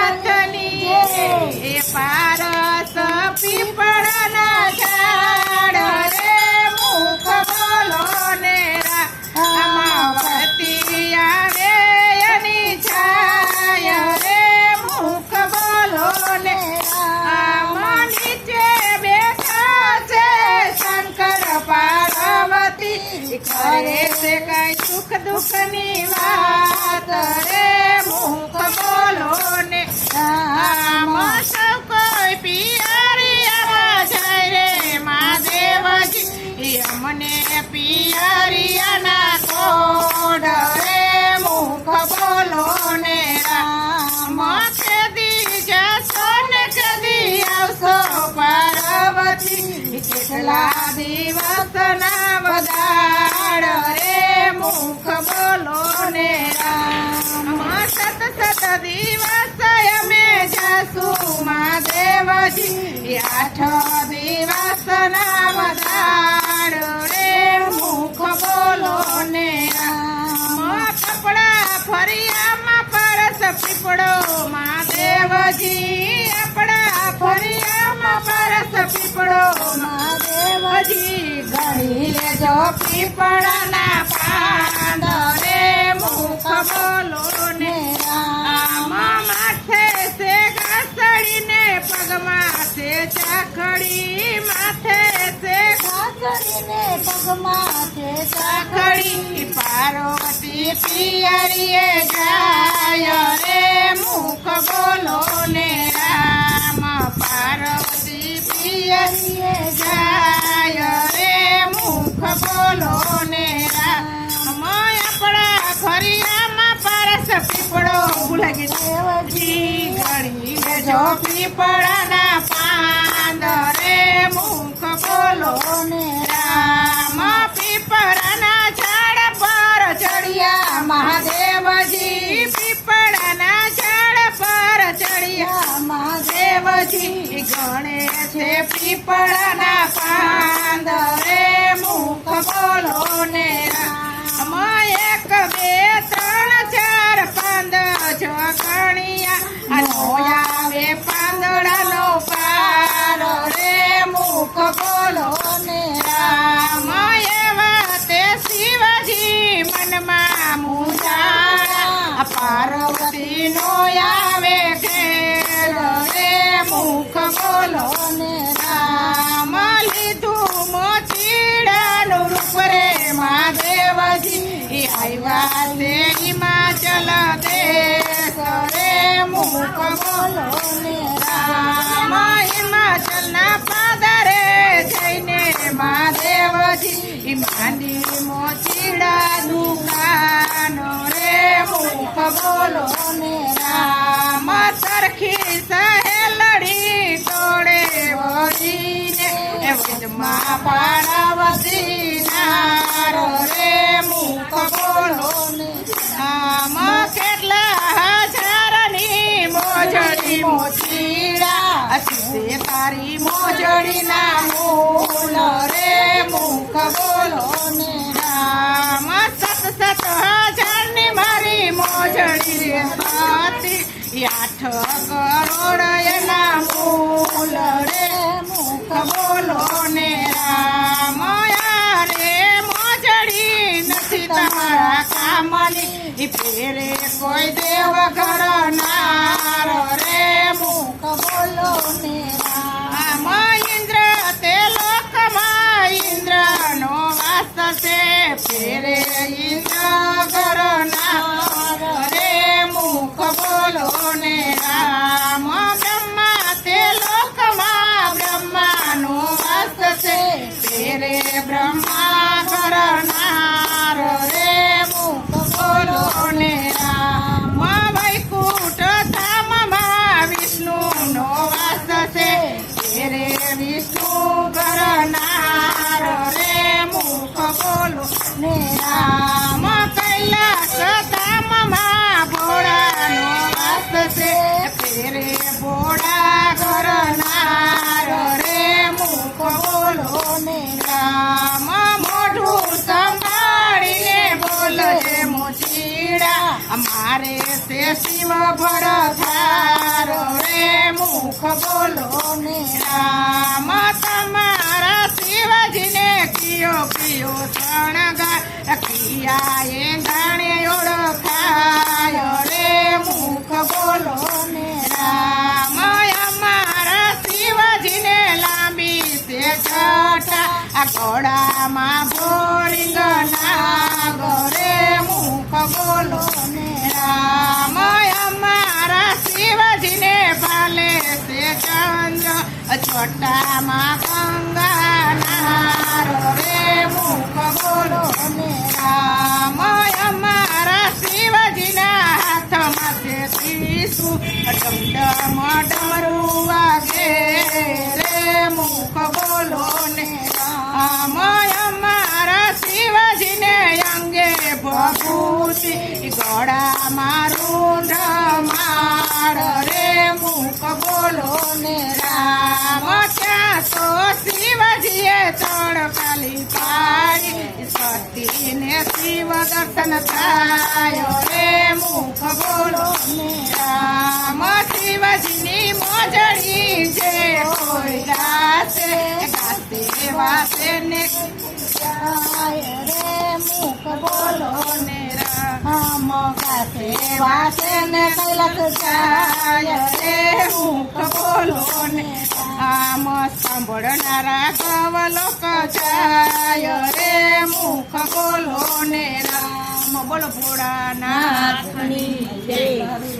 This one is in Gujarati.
ભોળાનાથની પારસ પીપળાના ઝાડ રે મુખ બોલો ને રામાવતી આવે એની છાય રે મુખ બોલો ને નીચે બેઠા છે શંકર પાર્વતી. કરે છે કઈ સુખ દુઃખની વાત રે. મુખ બોલો ને આમ સૌ કોઈ જાય રે મહાદેવજી અમને પિયરિયાના કોડ મુખ બોલો ને રામ કદી જશો ને કદી કેટલા દિવસના વધાડ રે. મુખ બોલો ને રામ સત સત દિવસ અમે જસુ મહાદેવજી આઠ દિવસ ના રે મુખ બોલો ને કપડા ફરિયામાં પરસ પીપળો. મહાદેવજી આપણા ફરિયામાં પરસ પીપળો. મહાદેવજી ગણી લેજો પીપળાના પાંદ રે મુખ બોલો ને ચાખડી માથે છે ઘસડીને પગમાં છે ચાખડી પાર્વતી પિયરીએ જાય રે મુખ બોલો ને રામ. પાર્વતી પિયરીએ જાય રે મુખ બોલો ને રામ. આપણા ફરિયામાં પરસ પીપળો. ભૂલા ગઈ. દેવજી. ગણી લેજો પીપળાના પાંદ રે મુખ બોલો ને ઝાડ પર ચડિયા મહાદેવજી. પીપળાના ઝાડ પર ચડિયા મહાદેવજી. ગણે છે પીપળાના પાંદ રે મુખ બોલો એક બે ત્રણ ચાર પાંદ છ ગણિયા પાર્વતી નો આવે ઘેર રે મુખ બોલો ને રામ. લીધું મોચીડાનું રૂપ રે મહાદેવજી. આવ્યા છે હિમાચલ દેશ. રે મુખ બોલો ને રામ. હિમાચલના પાદરે જઈને મહાદેવજી માંડી મોચીડાનું દુકાનો રે મુખ બોલો રામ સરખી સહેલડી તોડે વળીને એ વચમાં પાર્વતી નારો રે મુખ બોલો ને કેટલા હજારની મોજડી મોચીડા અસીસે તારી મોજડી ના મૂલ રે મુખ બોલો ને, રામ સત સત રે હતી આઠ કરોડ મૂલ રે. મુખ બોલો ને રામ રે, મોજડી નથી તમારા કામની. ફેરે કોઈ દેવ ઘર રે. મુખ બોલો ને તે લોકમાં ઇન્દ્રનો વાસ છે ફેરે બોલો ને રામા, મોઢું સંભાળીને બોલો હે તે શિવ ભર થારો રે મુખ બોલો ને રામા. તમારા શિવજીને કિયો કિયો શણગાર કિયા આ ઘોડામાં ભોરિંગ તડકાલી પાડી સતીને શિવ દર્શન થાય રે મુખ બોલો રામ શિવજીની મોજડી જે કોઈ ગાશે ગાશે વાસે ને રે મુખ બોલો ને રામ ગાશે વાસે ને કૈલાસ જાય રે મુખ બોલો કવલોક જાય રે મુખ બોલો ને રામ. બોલો ભોળાનાથ જય.